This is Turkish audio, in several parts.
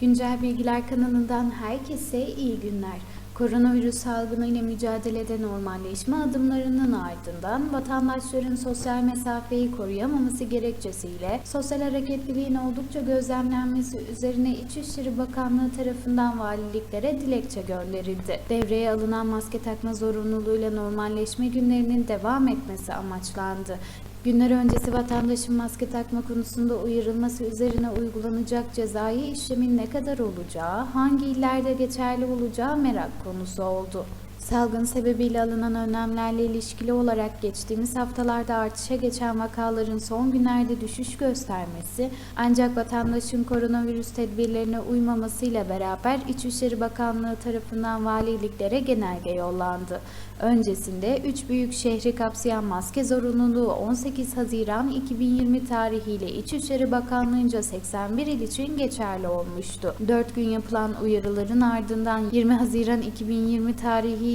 Güncel Bilgiler kanalından herkese iyi günler. Koronavirüs salgınıyla mücadelede normalleşme adımlarının ardından vatandaşların sosyal mesafeyi koruyamaması gerekçesiyle sosyal hareketliliğin oldukça gözlemlenmesi üzerine İçişleri Bakanlığı tarafından valiliklere dilekçe gönderildi. Devreye alınan maske takma zorunluluğuyla normalleşme günlerinin devam etmesi amaçlandı. Günler öncesi vatandaşın maske takma konusunda uyarılması üzerine uygulanacak cezai işlemin ne kadar olacağı, hangi illerde geçerli olacağı merak konusu oldu. Salgın sebebiyle alınan önlemlerle ilişkili olarak geçtiğimiz haftalarda artışa geçen vakaların son günlerde düşüş göstermesi ancak vatandaşın koronavirüs tedbirlerine uymamasıyla beraber İçişleri Bakanlığı tarafından valiliklere genelge yollandı. Öncesinde 3 büyük şehri kapsayan maske zorunluluğu 18 Haziran 2020 tarihiyle İçişleri Bakanlığı'nca 81 il için geçerli olmuştu. 4 gün yapılan uyarıların ardından 20 Haziran 2020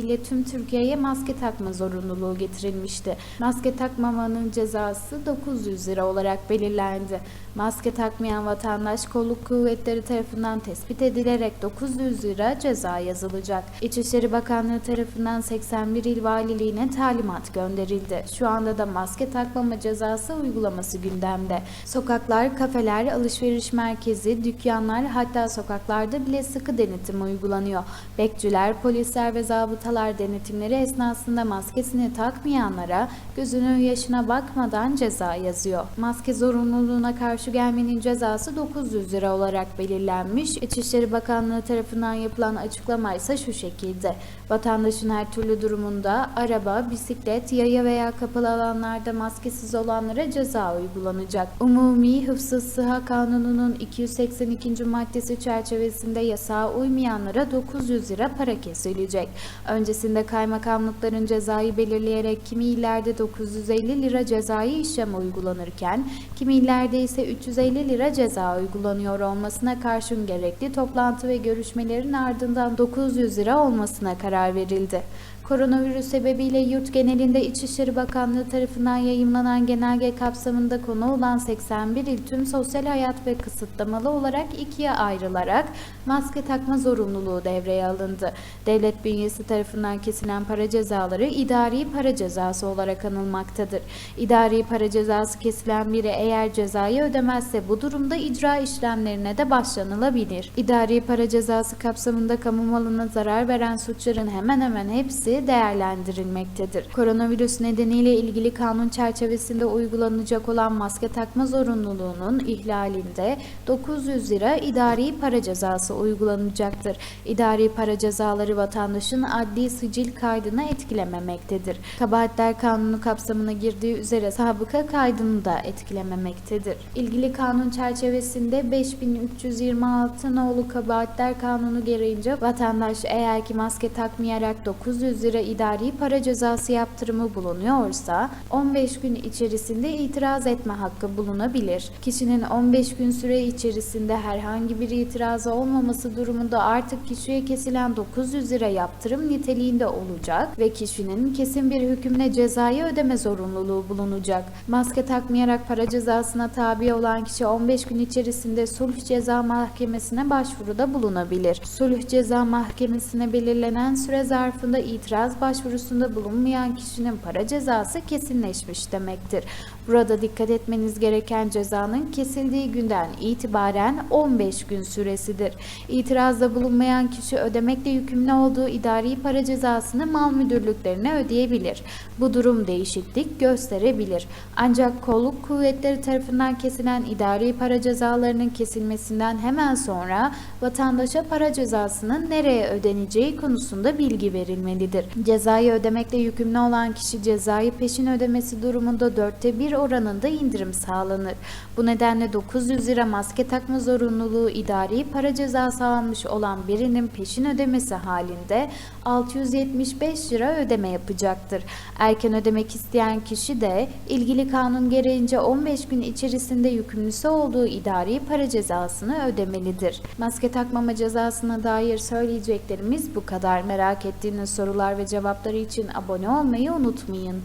tarihiyle tüm Türkiye'ye maske takma zorunluluğu getirilmişti. Maske takmamanın cezası 900 lira olarak belirlendi. Maske takmayan vatandaş kolluk kuvvetleri tarafından tespit edilerek 900 lira ceza yazılacak. İçişleri Bakanlığı tarafından 81 il valiliğine talimat gönderildi. Şu anda da maske takmama cezası uygulaması gündemde. Sokaklar, kafeler, alışveriş merkezi, dükkanlar hatta sokaklarda bile sıkı denetim uygulanıyor. Bekçiler, polisler ve zabıtalar denetimleri esnasında maskesini takmayanlara gözünün yaşına bakmadan ceza yazıyor. Maske zorunluluğuna karşı gelmenin cezası 900 lira olarak belirlenmiş. İçişleri Bakanlığı tarafından yapılan açıklama ise şu şekilde. Vatandaşın her türlü durumunda araba, bisiklet, yaya veya kapalı alanlarda maskesiz olanlara ceza uygulanacak. Umumi Hıfzı Sıha Kanunu'nun 282. maddesi çerçevesinde yasağa uymayanlara 900 lira para kesilecek. Öncesinde kaymakamlıkların cezayı belirleyerek kimi illerde 950 lira cezai işlem uygulanırken kimi illerde ise 350 lira ceza uygulanıyor olmasına karşın gerekli toplantı ve görüşmelerin ardından 900 lira olmasına karar verildi. Koronavirüs sebebiyle yurt genelinde İçişleri Bakanlığı tarafından yayımlanan genelge kapsamında konu olan 81 il tüm sosyal hayat ve kısıtlamalı olarak ikiye ayrılarak maske takma zorunluluğu devreye alındı. Devlet bünyesi tarafından kesilen para cezaları idari para cezası olarak anılmaktadır. İdari para cezası kesilen biri eğer cezayı ödemezse bu durumda icra işlemlerine de başlanılabilir. İdari para cezası kapsamında kamu malına zarar veren suçların hemen hemen hepsi değerlendirilmektedir. Koronavirüs nedeniyle ilgili kanun çerçevesinde uygulanacak olan maske takma zorunluluğunun ihlalinde 900 lira idari para cezası uygulanacaktır. İdari para cezaları vatandaşın adli sicil kaydına etkilememektedir. Kabahatler kanunu kapsamına girdiği üzere sabıka kaydını da etkilememektedir. İlgili kanun çerçevesinde 5326 nolu kabahatler kanunu gereğince vatandaş eğer ki maske takmayarak 900 lira idari para cezası yaptırımı bulunuyorsa 15 gün içerisinde itiraz etme hakkı bulunabilir. Kişinin 15 gün süre içerisinde herhangi bir itirazı olmaması durumunda artık kişiye kesilen 900 lira yaptırım niteliğinde olacak ve kişinin kesin bir hükümle cezayı ödeme zorunluluğu bulunacak. Maske takmayarak para cezasına tabi olan kişi 15 gün içerisinde sulh ceza mahkemesine başvuruda bulunabilir. Sulh ceza mahkemesine belirlenen süre zarfında itiraz başvurusunda bulunmayan kişinin para cezası kesinleşmiş demektir. Burada dikkat etmeniz gereken cezanın kesildiği günden itibaren 15 gün süresidir. İtirazda bulunmayan kişi ödemekle yükümlü olduğu idari para cezasını mal müdürlüklerine ödeyebilir. Bu durum değişiklik gösterebilir. Ancak kolluk kuvvetleri tarafından kesilen idari para cezalarının kesilmesinden hemen sonra vatandaşa para cezasının nereye ödeneceği konusunda bilgi verilmelidir. Cezayı ödemekle yükümlü olan kişi cezayı peşin ödemesi durumunda dörtte bir oranında indirim sağlanır. Bu nedenle 900 lira maske takma zorunluluğu idari para cezası almış olan birinin peşin ödemesi halinde 675 lira ödeme yapacaktır. Erken ödemek isteyen kişi de ilgili kanun gereğince 15 gün içerisinde yükümlüsü olduğu idari para cezasını ödemelidir. Maske takmama cezasına dair söyleyeceklerimiz bu kadar. Merak ettiğiniz sorular ve cevapları için abone olmayı unutmayın.